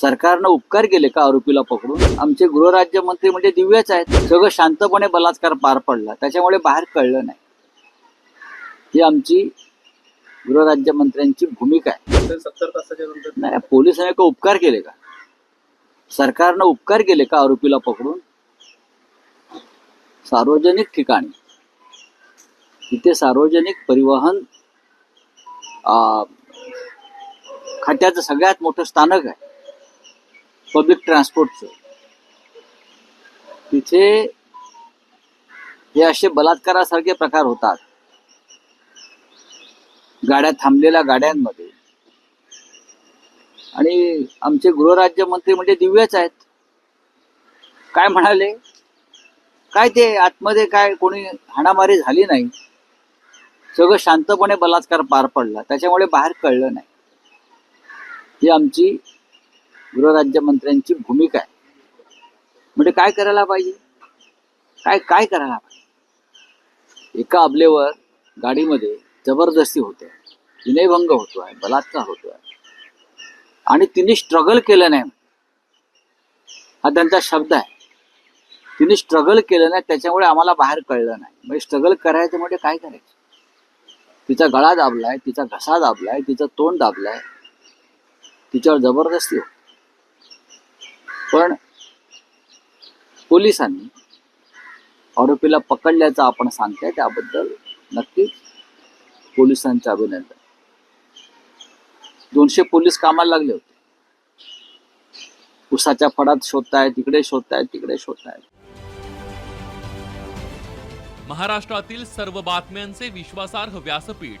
सरकारनं उपकार केले का आरोपीला पकडून? आमचे गृहराज्यमंत्री म्हणजे दिव्यच आहेत. सगळं शांतपणे बलात्कार पार पडला. त्याच्यामुळे बाहेर कळलं नाही. ही आमची गृहराज्यमंत्र्यांची भूमिका आहे. सत्तर तासाच्या नंतर नाही पोलिसांनी का उपकार केले का? सरकारनं उपकार केले का आरोपीला पकडून? सार्वजनिक ठिकाणी. तिथे सार्वजनिक परिवहन खात्याचं सगळ्यात मोठं स्थानक आहे. पब्लिक ट्रान्सपोर्टचं तिथे हे असे बलात्कारासारखे प्रकार होतात. गाड्या थांबलेल्या गाड्यांमध्ये. आणि आमचे गृहराज्यमंत्री म्हणजे दिव्यच आहेत. काय म्हणाले? काय ते आतमध्ये काय कोणी हाणामारी झाली नाही? सगळं शांतपणे बलात्कार पार पडला. त्याच्यामुळे बाहेर कळलं नाही. ही आमची गृहराज्यमंत्र्यांची भूमिका आहे. म्हणजे काय करायला पाहिजे? काय काय करायला पाहिजे? एका अबलेवर गाडीमध्ये जबरदस्ती होते. विनयभंग होतोय बलात्कार होतोय आणि तिने स्ट्रगल केलं नाही. हा त्यांचा शब्द आहे. तिने स्ट्रगल केलं नाही त्याच्यामुळे आम्हाला बाहेर कळलं नाही. म्हणजे स्ट्रगल करायचं म्हणजे काय करायचं? तिचा गळा दाबलाय तिचा घसा दाबलाय तिचं तोंड दाबलाय तिच्यावर जबरदस्ती होती. पण पोलिसांनी आरोपीला पकडल्याचं आपण सांगताय त्याबद्दल नक्कीच पोलिसांचं अभिनंदन. दोनशे पोलीस कामाला लागले होते. उसाच्या फडात शोधतायत तिकडे शोधतायत तिकडे शोधतायत महाराष्ट्रातील सर्व बातम्यांचे विश्वासार्ह व्यासपीठ.